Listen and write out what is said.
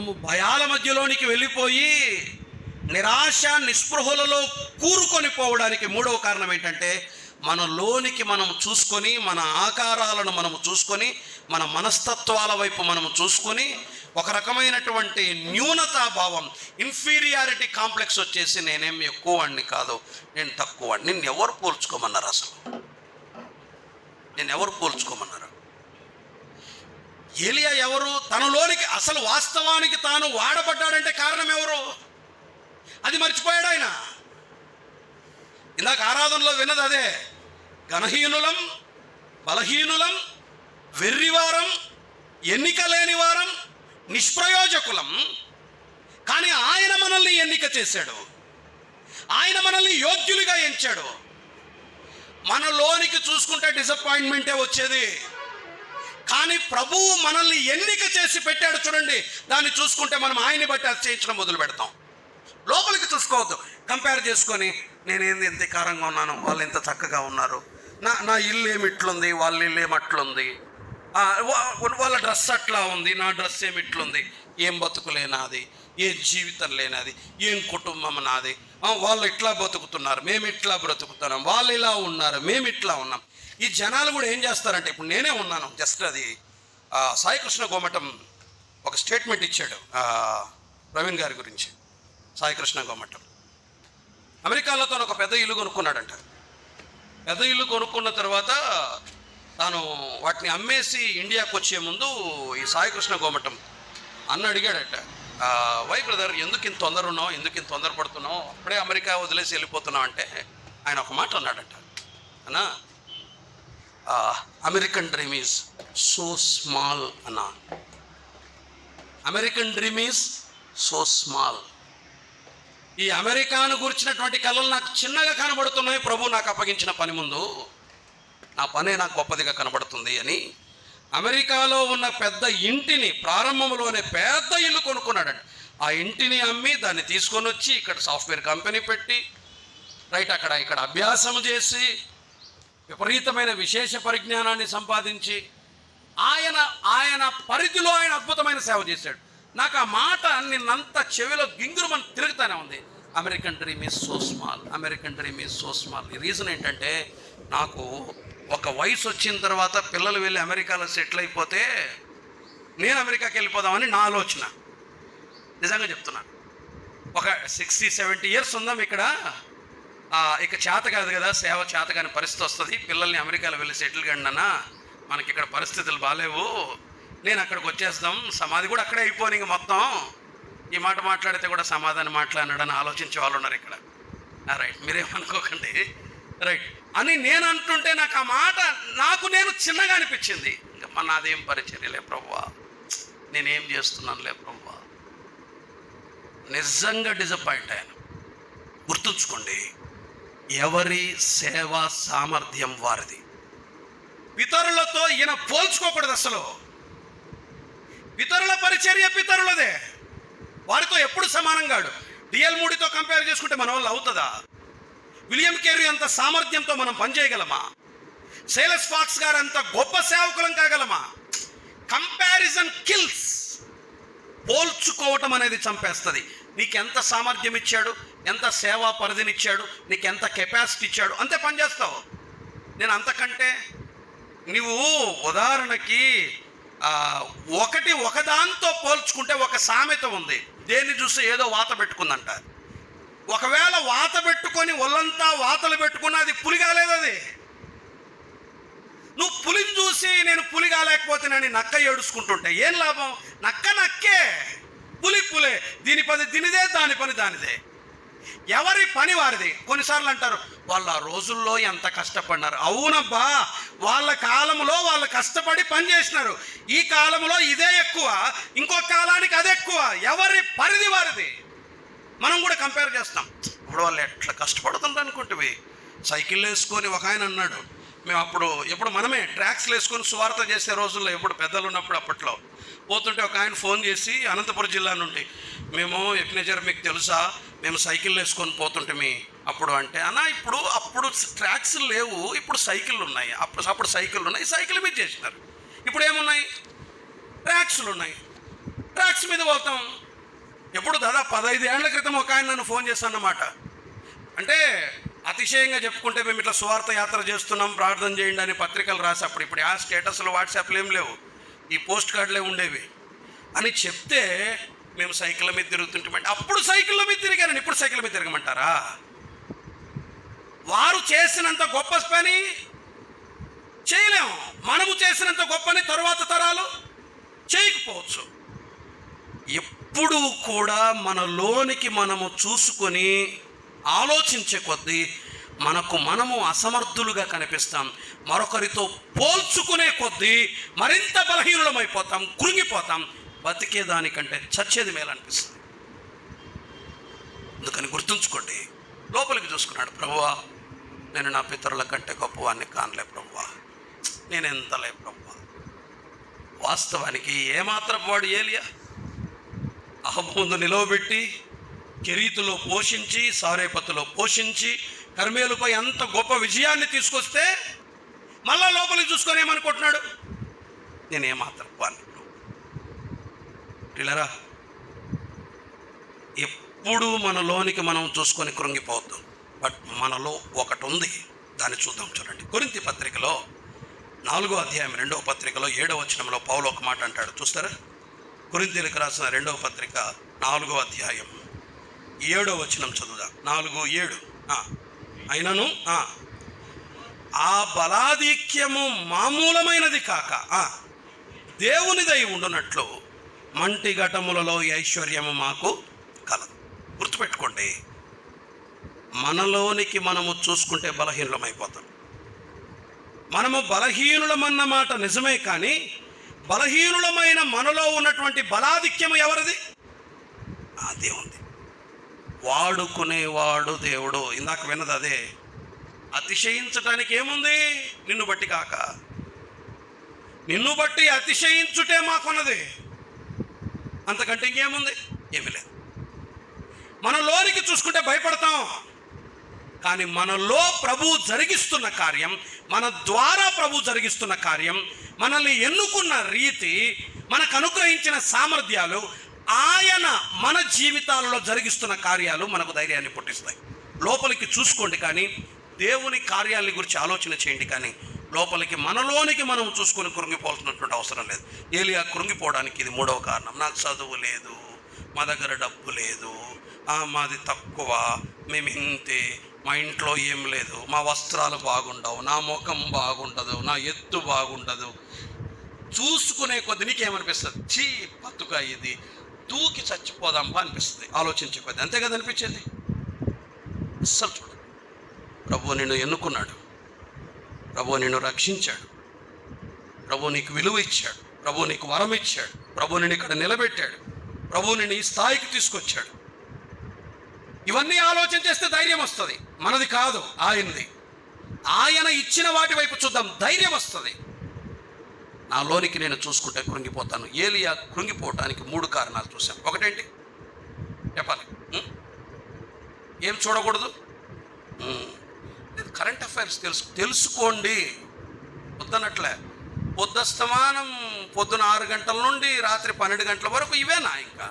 మనము భయాల మధ్యలోనికి వెళ్ళిపోయి నిరాశ నిస్పృహలలో కూరుకొని పోవడానికి మూడవ కారణం ఏంటంటే మన లోనికి మనం చూసుకొని మన ఆకారాలను మనము చూసుకొని మన మనస్తత్వాల వైపు మనము చూసుకొని ఒక రకమైనటువంటి న్యూనతా భావం ఇన్ఫీరియారిటీ కాంప్లెక్స్ వచ్చేసి నేనేం ఎక్కువ వాడిని కాదు. నేను తక్కువ వాడిని. నిన్ను ఎవరు పోల్చుకోమన్నారు అసలు? నేను ఎవరు పోల్చుకోమన్నారు? ఏలియా ఎవరు? తనలోనికి అసలు వాస్తవానికి తాను వాడబడ్డాడంటే కారణం ఎవరు? అది మర్చిపోయాడు ఆయన. ఇందాక ఆరాధనలో విన్నది అదే. ఘనహీనులం బలహీనులం వెర్రివారం ఎన్నిక లేని వారం నిష్ప్రయోజకులం. కానీ ఆయన మనల్ని ఎన్నిక చేశాడు. ఆయన మనల్ని యోగ్యులుగా ఎంచాడు. మనలోనికి చూసుకుంటే డిసప్పాయింట్మెంటే వచ్చేది. కానీ ప్రభువు మనల్ని ఎన్నిక చేసి పెట్టాడు చూడండి. దాన్ని చూసుకుంటే మనం ఆయన్ని బట్టి అది చేయించడం మొదలు పెడతాం. లోపలికి చూసుకోవద్దు. కంపేర్ చేసుకొని నేనేంది ఎంత కారంగా ఉన్నాను? వాళ్ళు ఎంత చక్కగా ఉన్నారు. నా నా ఇల్లు ఏమి ఇట్లుంది? వాళ్ళ ఇల్లు ఏమట్లుంది అట్లుంది? వా- వాళ్ళ డ్రెస్ అట్లా ఉంది. నా డ్రెస్ ఏమి ఇట్లుంది? ఏం బతుకులే నాది జీవితం లేనాది? ఏం కుటుంబం నాది? వాళ్ళు ఇట్లా బతుకుతున్నారు. మేము ఇట్లా బ్రతుకుతున్నాం. వాళ్ళు ఇలా ఉన్నారు. మేము ఇట్లా ఉన్నాం. ఈ జనాలు కూడా ఏం చేస్తారంటే ఇప్పుడు నేనే ఉన్నాను జస్ట్ అది సాయికృష్ణ గోమఠం ఒక స్టేట్మెంట్ ఇచ్చాడు ప్రవీణ్ గారి గురించి సాయికృష్ణ గోమఠం. అమెరికాలో తను ఒక పెద్ద ఇల్లు కొనుక్కున్నాడంట. పెద్ద ఇల్లు కొనుక్కున్న తర్వాత తాను వాటిని అమ్మేసి ఇండియాకు వచ్చే ముందు ఈ సాయికృష్ణ గోమఠం అన్న అడిగాడట వై బ్రదర్ ఎందుకు ఇంత తొందర ఉన్నావు ఎందుకు ఇంత తొందరపడుతున్నావు అప్పుడే అమెరికా వదిలేసి వెళ్ళిపోతున్నావు అంటే ఆయన ఒక మాట అన్నాడట. అన్నా American dream is so small అన్నా. American dream is so small ఈ అమెరికాను గురించినటువంటి కళలు నాకు చిన్నగా కనబడుతున్నాయి. ప్రభు నాకు అప్పగించిన పని ముందు నా పనే నాకు గొప్పదిగా కనబడుతుంది అని అమెరికాలో ఉన్న పెద్ద ఇంటిని ప్రారంభంలోనే పెద్ద ఇల్లు కొనుక్కున్నాడండి. ఆ ఇంటిని అమ్మి దాన్ని తీసుకొని వచ్చి ఇక్కడ సాఫ్ట్వేర్ కంపెనీ పెట్టి రైట్ అక్కడ ఇక్కడ అభ్యాసం చేసి విపరీతమైన విశేష పరిజ్ఞానాన్ని సంపాదించి ఆయన ఆయన పరిధిలో ఆయన అద్భుతమైన సేవ చేశాడు. నాకు ఆ మాట నిన్నంత చెవిలో గింగురుమని తిరుగుతానే ఉంది. American dream is so small American dream is so small ఈ రీజన్ ఏంటంటే నాకు ఒక వయసు వచ్చిన తర్వాత పిల్లలు వెళ్ళి అమెరికాలో సెటిల్ అయిపోతే నేను అమెరికాకి వెళ్ళిపోదామని నా ఆలోచన. నిజంగా చెప్తున్నాను ఒక సిక్స్టీ సెవెంటీ ఇయర్స్ ఉందాం ఇక్కడ. ఇక చేత కాదు కదా సేవ చేత కాని పరిస్థితి వస్తుంది. పిల్లల్ని అమెరికాలో వెళ్ళి సెటిల్ కండనా మనకి ఇక్కడ పరిస్థితులు బాగాలేవు నేను అక్కడికి వచ్చేస్తాం. సమాధి కూడా అక్కడే అయిపోను ఇంక మొత్తం. ఈ మాట మాట్లాడితే కూడా సమాధానం మాట్లాడినాడని ఆలోచించే వాళ్ళు ఉన్నారు ఇక్కడ. రైట్. మీరేమనుకోకండి. రైట్. అని నేను అంటుంటే నాకు ఆ మాట నాకు నేను చిన్నగా అనిపించింది. ఇంకా మన నాదేం పరిచర్యలే ప్రభువా నేనేం చేస్తున్నానులే ప్రభువా నిజంగా డిసప్పాయింట్ అయ్యాను. గుర్తుంచుకోండి. ఎవరి సేవా సామర్థ్యం వారిది. పితరులతో ఈయన పోల్చుకోకూడదు అసలు. పితరుల పరిచర్య పితరులదే. వారితో ఎప్పుడు సమానం కాడు. డిఎల్ మూడితో కంపేర్ చేసుకుంటే మన వల్ల అవుతుందా? విలియం కేరీ అంత సామర్థ్యంతో మనం పనిచేయగలమా? సేలస్ ఫాక్స్ గారు అంత గొప్ప సేవకులం కాగలమా? Comparison kills. పోల్చుకోవటం అనేది చంపేస్తుంది. నీకు ఎంత సామర్థ్యం ఇచ్చాడు? ఎంత సేవా పరిధినిచ్చాడు? నీకు ఎంత కెపాసిటీ ఇచ్చాడు? అంతే పనిచేస్తావు నేను అంతకంటే నువ్వు ఉదాహరణకి ఒకటి ఒకదాంతో పోల్చుకుంటే ఒక సామెత ఉంది. దేన్ని చూసి ఏదో వాత పెట్టుకుందంట. ఒకవేళ వాత పెట్టుకొని ఒళ్ళంతా వాతలు పెట్టుకున్న అది పులి కాలేదు అది. నువ్వు పులిని చూసి నేను పులి కాలేకపోతున్నాని నక్క ఏడుచుకుంటుంటే ఏం లాభం? నక్క నక్కే. పులి పులే. దీని పని దీనిదే దాని పని దానిదే. ఎవరి పని వారిది? కొన్నిసార్లు అంటారు వాళ్ళు ఆ రోజుల్లో ఎంత కష్టపడినారు. అవునబ్బా వాళ్ళ కాలంలో వాళ్ళు కష్టపడి పని చేసినారు. ఈ కాలంలో ఇదే ఎక్కువ ఇంకో కాలానికి అదే ఎక్కువ. ఎవరి పరిధి వారిది? మనం కూడా కంపేర్ చేస్తాం. ఇప్పుడు వాళ్ళు ఎట్లా కష్టపడుతుండ్రు అనుకుంటే సైకిల్ వేసుకొని ఒక ఆయన అన్నాడు మేము అప్పుడు ఎప్పుడు మనమే ట్రాక్స్లు వేసుకొని సువార్త చేసే రోజుల్లో ఎప్పుడు పెద్దలు ఉన్నప్పుడు అప్పట్లో పోతుంటే ఒక ఆయన ఫోన్ చేసి అనంతపురం జిల్లా నుండి మేము ఎక్నేజర్ మీకు తెలుసా? మేము సైకిల్ వేసుకొని పోతుంటే మీ అప్పుడు అంటే అన్న ఇప్పుడు అప్పుడు ట్రాక్స్ లేవు ఇప్పుడు సైకిళ్ళు ఉన్నాయి. అప్పుడు అప్పుడు సైకిళ్ళు ఉన్నాయి. సైకిల్ మీద చేసినారు. ఇప్పుడు ఏమున్నాయి? ట్రాక్స్లు ఉన్నాయి. ట్రాక్స్ మీద పోతాం. ఎప్పుడు దాదాపు పదహైదు ఏళ్ళ క్రితం ఒక ఆయన నన్ను ఫోన్ చేశాను అన్నమాట అంటే అతిశయంగా చెప్పుకుంటే మేము ఇట్లా స్వార్థ యాత్ర చేస్తున్నాం ప్రార్థన చేయండి అని పత్రికలు రాసి అప్పుడు ఇప్పుడు ఆ స్టేటస్లు వాట్సాప్లు ఏం లేవు. ఈ పోస్ట్ కార్డులే ఉండేవి. అని చెప్తే మేము సైకిళ్ళ మీద తిరుగుతుంటామంటే అప్పుడు సైకిళ్ళ మీద తిరిగాను ఇప్పుడు సైకిల్ మీద తిరగమంటారా? వారు చేసినంత గొప్ప పని చేయలేము. మనము చేసినంత గొప్పని తరువాత తరాలు చేయకపోవచ్చు. ఎప్పుడూ కూడా మనలోనికి మనము చూసుకొని ఆలోచించే కొద్దీ మనకు మనము అసమర్థులుగా కనిపిస్తాం. మరొకరితో పోల్చుకునే కొద్దీ మరింత బలహీనులమైపోతాం కృంగిపోతాం. బతికేదానికంటే చచ్చేది మేలనిపిస్తుంది. అందుకని గుర్తుంచుకోండి లోపలికి చూసుకున్నాడు ప్రభువా నేను నా పితరుల కంటే గొప్పవాడిని కానలే ప్రభువా. నేను ఎంతలే ప్రభువా. వాస్తవానికి ఏమాత్రం వాడు ఏలియా? అహముందు నిలవబెట్టి కెరీతులో పోషించి సారేపతిలో పోషించి కర్మేలుపై అంత గొప్ప విజయాన్ని తీసుకొస్తే మళ్ళా లోపలికి చూసుకొని ఏమనుకుంటున్నాడు? నేనేమాత్రం వాడిని పిల్లరా ఎప్పుడు మనలోనికి మనం చూసుకొని కృంగిపోవద్దు. బట్ మనలో ఒకటి ఉంది దాన్ని చూద్దాం చూడండి. కొరింతి పత్రికలో నాలుగో అధ్యాయం రెండవ పత్రికలో ఏడవ వచనంలో పౌలు ఒక మాట అంటాడు. చూస్తారా? కొరింతీలకు రాసిన రెండవ పత్రిక నాలుగో అధ్యాయం ఏడో వచనం చదువుదాం. నాలుగు ఏడు. అయినను ఆ, బలాధిక్యము మామూలమైనది కాక ఆ, దేవునిదై ఉండునట్లు మంటి ఘటములలో ఐశ్వర్యము మాకు కలదు. గుర్తుపెట్టుకోండి మనలోనికి మనము చూసుకుంటే బలహీనమైపోతాం మనము బలహీనులమన్న మాట నిజమే కానీ బలహీనులమైన మనలో ఉన్నటువంటి బలాధిక్యము ఎవరిది? ఆ దేవుంది వాడుకునేవాడు దేవుడు. ఇందాక విన్నది అదే. అతిశయించటానికి ఏముంది నిన్ను బట్టి కాక. నిన్ను బట్టి అతిశయించుటే మాకున్నది. అంతకంటే ఇంకేముంది? ఏమీ లేదు. మనలోనికి చూసుకుంటే భయపడతాం. కానీ మనలో ప్రభు జరిగిస్తున్న కార్యం మన ద్వారా ప్రభు జరిగిస్తున్న కార్యం మనల్ని ఎన్నుకున్న రీతి మనకు అనుగ్రహించిన సామర్థ్యాలు ఆయన మన జీవితాలలో జరిగిస్తున్న కార్యాలు మనకు ధైర్యాన్ని పుట్టిస్తాయి. లోపలికి చూసుకోండి కానీ దేవుని కార్యాలని గురించి ఆలోచన చేయండి కానీ లోపలికి మనలోనికి మనం చూసుకొని కృంగిపోవాల్సినటువంటి అవసరం లేదు. ఏలియా కృంగిపోవడానికి ఇది మూడవ కారణం. నాకు చదువు లేదు మా దగ్గర డబ్బు లేదు మాది తక్కువ మేము ఇంతే మా ఇంట్లో ఏం లేదు మా వస్త్రాలు బాగుండవు నా ముఖం బాగుండదు నా ఎత్తు బాగుండదు. చూసుకునే కొద్ది నీకేమనిపిస్తుంది? చీ బతుక ఇది. దూకి చచ్చిపోదాంపా అనిపిస్తుంది. ఆలోచించే కొద్ది అంతే కదా అనిపించేది? అస్సలు చూడు ప్రభు నిన్ను ఎన్నుకున్నాడు. ప్రభు నిన్ను రక్షించాడు. ప్రభు నీకు విలువ ఇచ్చాడు. ప్రభు నీకు వరం ఇచ్చాడు. ప్రభు నిన్ను ఇక్కడ నిలబెట్టాడు. ప్రభు నిన్ను ఈ స్థాయికి తీసుకొచ్చాడు. ఇవన్నీ ఆలోచన చేస్తే ధైర్యం వస్తుంది. మనది కాదు ఆయనది. ఆయన ఇచ్చిన వాటి వైపు చూద్దాం. ధైర్యం వస్తుంది. నాలోనికి నేను చూసుకుంటే కృంగిపోతాను. ఏలియా కృంగిపోవటానికి మూడు కారణాలు చూశాను ఒకటేంటి? చెప్పాలి. ఏం చూడకూడదు? ఇది కరెంట్ అఫైర్స్ తెలుసు తెలుసుకోండి. వద్దనట్లే పొద్దుస్తమానం పొద్దున ఆరు గంటల నుండి రాత్రి పన్నెండు గంటల వరకు ఇవేనా ఇంకా?